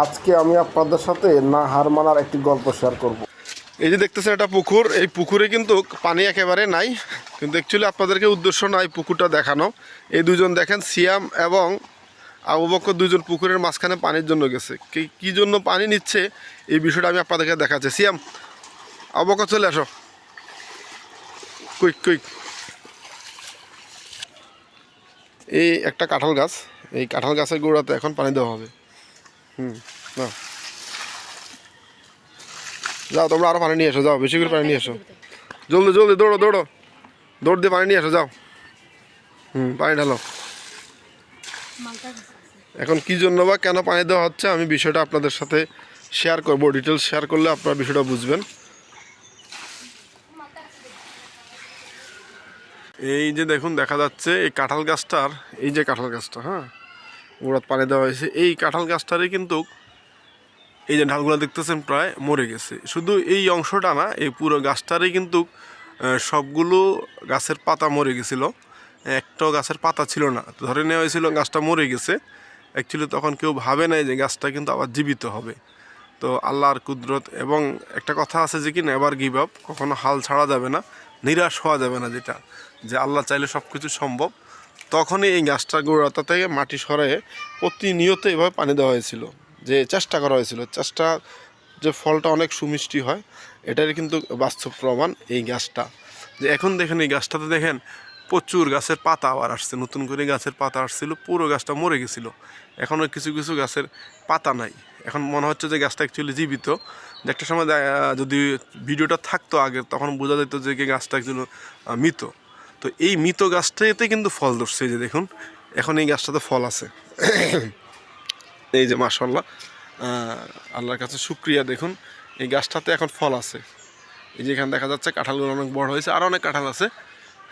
আজকে আমি আপনাদের সাথে না হার মানার একটি গল্প শেয়ার করব। এই যে দেখতেছেন এটা পুকুর, এই পুকুরে কিন্তু পানি একেবারে নাই। কিন্তু অ্যাকচুয়ালি আপনাদেরকে উদ্দেশ্য নাই পুকুরটা দেখানো। এই দুজন দেখেন, সিয়াম এবং আবু বকর দুজন পুকুরের মাঝখানে পানির জন্য গেছে। কি জন্য পানি নিচ্ছে? এই বিষয়টা আমি আপনাদেরকে দেখাচ্ছি। সিয়াম, আবু বকর, চলে আসো। কুইক কুইক এই একটা কাঁঠাল গাছ। এই কাঁঠাল গাছের গোড়াতে এখন পানি দেওয়া হবে। হুম, নাও। যাও, তোমরা আরও পানি নিয়ে এসো, যাও, বেশি করে পানি নিয়ে এসো। জলদি জলদি, দৌড়ো দৌড়ো। দৌড় দিয়ে পানি নিয়ে এসো, যাও। হুম, পানি ঢালো। এখন কি জন্য বা কেন পানি দেওয়া হচ্ছে, আমি বিষয়টা আপনাদের সাথে শেয়ার করব। ডিটেলস শেয়ার করলে আপনারা বিষয়টা বুঝবেন। এই যে দেখুন, দেখা যাচ্ছে এই কাঁঠাল গাছটার, এই যে কাঁঠাল গাছটা হ্যাঁ? গোড়াত পানি দেওয়া হয়েছে। এই কাঁঠাল গাছটারই কিন্তু এই যে ঢালগুলো দেখতেছেন প্রায় মরে গেছে। শুধু এই অংশটা না, এই পুরো গাছটারই কিন্তু সবগুলো গাছের পাতা মরে গেছিল। একটাও গাছের পাতা ছিল না। ধরে নেওয়া হয়েছিল গাছটা মরে গেছে। অ্যাকচুয়ালি তখন কেউ ভাবে নাই যে গাছটা কিন্তু আবার জীবিত হবে। তো আল্লাহর কুদরত এবং একটা কথা আছে যে কি নেভার গিভ আপ কখনো হাল ছাড়া যাবে না, নিরাশ হওয়া যাবে না যেটা। যে আল্লাহ চাইলে সব কিছু সম্ভব। তখনই এই গাছটা গোড়াতা থেকে মাটি সরায়ে প্রতিনিয়ত এভাবে পানি দেওয়া হয়েছিল, যে চেষ্টা করা হয়েছিল। চেষ্টা যে ফলটা অনেক সুমিষ্টি হয় এটারই কিন্তু বাস্তব প্রমাণ এই গাছটা। যে এখন দেখেন এই গাছটাতে দেখেন প্রচুর গাছের পাতা আবার আসছে, নতুন করে গাছের পাতা আসছিল, পুরো গাছটা মরে গেছিল। এখনও কিছু কিছু গাছের পাতা নাই। এখন মনে হচ্ছে যে গাছটা অ্যাকচুয়ালি জীবিত। যে একটা সময় যদি ভিডিওটা থাকতো আগে, তখন বোঝা যেত যে গাছটা একজন মৃত। তো এই মৃত গাছটাতে কিন্তু ফল ধরছে, এই যে দেখুন। এখন এই গাছটাতে ফল আছে। এই যে মাসাল্লাহ আল্লাহর কাছে শুক্রিয়া, দেখুন। এই গাছটাতে এখন ফল আছে। এই যে এখানে দেখা যাচ্ছে কাঁঠালগুলো অনেক বড় হয়েছে, আর অনেক কাঁঠাল আছে।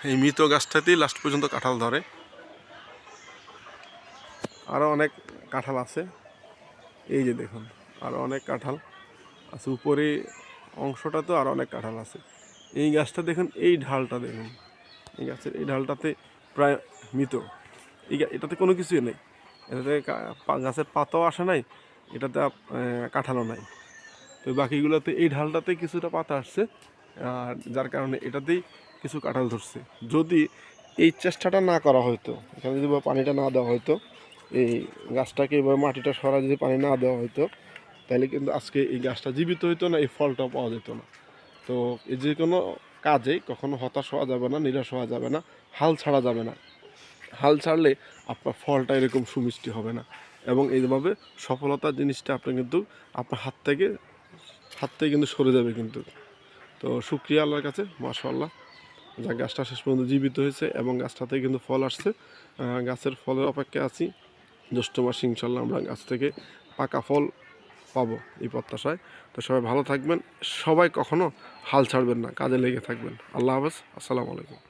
এই মৃত গাছটাতেই লাস্ট পর্যন্ত কাঁঠাল ধরে। আরও অনেক কাঁঠাল আছে। এই যে দেখুন আরও অনেক কাঁঠাল আছে। উপরে অংশটা তো আরও অনেক কাঁঠাল আছে। এই গাছটা দেখুন, এই ঢালটা দেখুন। এই গাছের এই ঢালটাতে প্রায় মৃত। এই এটাতে কোনো কিছুই নেই। এটাতে গাছের পাতাও আসে নাই, এটাতে কাঁঠালও নাই। তো বাকিগুলোতে এই ঢালটাতে কিছুটা পাতা আসছে, আর যার কারণে এটাতেই কিছু কাঁঠাল ধরছে। যদি এই চেষ্টাটা না করা হয়তো, এখানে যদি পানিটা না দেওয়া হয়তো, এই গাছটাকে এবার মাটিটা সরা যদি পানি না দেওয়া হতো তাহলে কিন্তু আজকে এই গাছটা জীবিত হতো না, এই ফলটাও পাওয়া যেত না। তো এই যে কোনো কাজেই কখনো হতাশ হওয়া যাবে না, নিরাশ হওয়া যাবে না, হাল ছাড়া যাবে না। হাল ছাড়লে আপনার ফলটা এরকম সুমিষ্টি হবে না। এবং এইভাবে সফলতার জিনিসটা আপনি কিন্তু আপনার হাত থেকে হাত থেকে কিন্তু সরে যাবে কিন্তু। তো শুক্রিয়া আল্লাহর কাছে মাশাল্লাহ যা গাছটা শেষ পর্যন্ত জীবিত হয়েছে এবং গাছটাতে কিন্তু ফল আসছে। গাছের ফলের অপেক্ষায় আছি। জ্যৈষ্ঠ মাসে ইনশাল্লাহ আমরা গাছ থেকে পাকা ফল পাবো এই প্রত্যাশায়। তো সবাই ভালো থাকবেন। সবাই কখনো হাল ছাড়বেন না, কাজে লেগে থাকবেন। আল্লাহ হাফেজ। আসসালামু আলাইকুম।